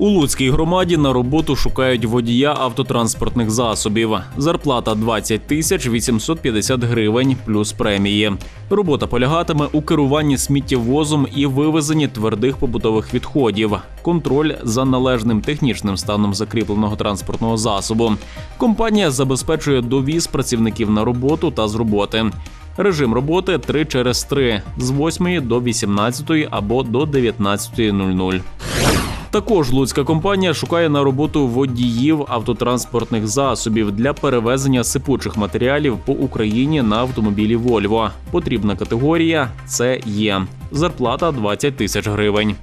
У Луцькій громаді на роботу шукають водія автотранспортних засобів. Зарплата 20 тисяч 850 гривень плюс премії. Робота полягатиме у керуванні сміттєвозом і вивезенні твердих побутових відходів, контроль за належним технічним станом закріпленого транспортного засобу. Компанія забезпечує довіз працівників на роботу та з роботи. Режим роботи 3 через 3 з 8 до 18 або до 19.00. Також луцька компанія шукає на роботу водіїв автотранспортних засобів для перевезення сипучих матеріалів по Україні на автомобілі Volvo. Потрібна категорія це є. Зарплата 20 тисяч гривень.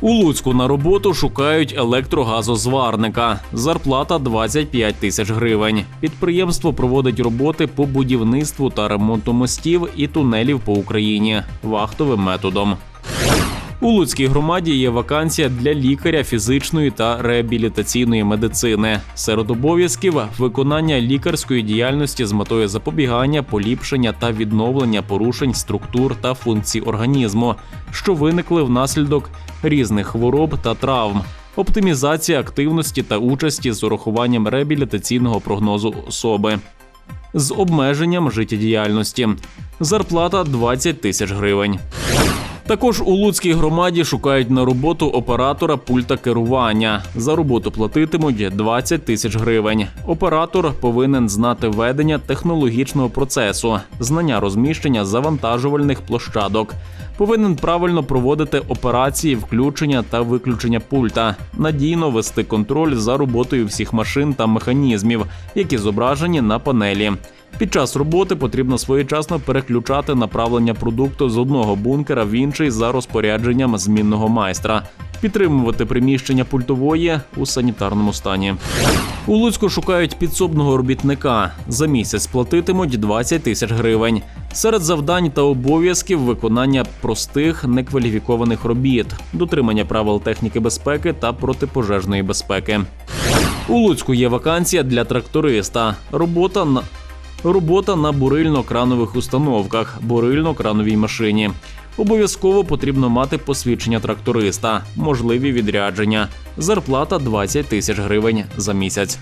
У Луцьку на роботу шукають електрогазозварника. Зарплата 25 тисяч гривень. Підприємство проводить роботи по будівництву та ремонту мостів і тунелів по Україні вахтовим методом. У Луцькій громаді є вакансія для лікаря фізичної та реабілітаційної медицини. Серед обов'язків виконання лікарської діяльності з метою запобігання, поліпшення та відновлення порушень структур та функцій організму, що виникли внаслідок різних хвороб та травм. Оптимізація активності та участі з урахуванням реабілітаційного прогнозу особи з обмеженням життєдіяльності. Зарплата 20 тисяч гривень. Також у Луцькій громаді шукають на роботу оператора пульта керування. За роботу платитимуть 20 тисяч гривень. Оператор повинен знати ведення технологічного процесу, знання розміщення завантажувальних площадок. Повинен правильно проводити операції включення та виключення пульта, надійно вести контроль за роботою всіх машин та механізмів, які зображені на панелі. Під час роботи потрібно своєчасно переключати направлення продукту з одного бункера в інший за розпорядженням змінного майстра. Підтримувати приміщення пультової у санітарному стані. У Луцьку шукають підсобного робітника. За місяць платитимуть 20 тисяч гривень. Серед завдань та обов'язків виконання простих некваліфікованих робіт, дотримання правил техніки безпеки та протипожежної безпеки. У Луцьку є вакансія для тракториста. Робота на Робота на бурильно-кранових установках, бурильно-крановій машині. Обов'язково потрібно мати посвідчення тракториста, можливі відрядження. Зарплата 20 тисяч гривень за місяць.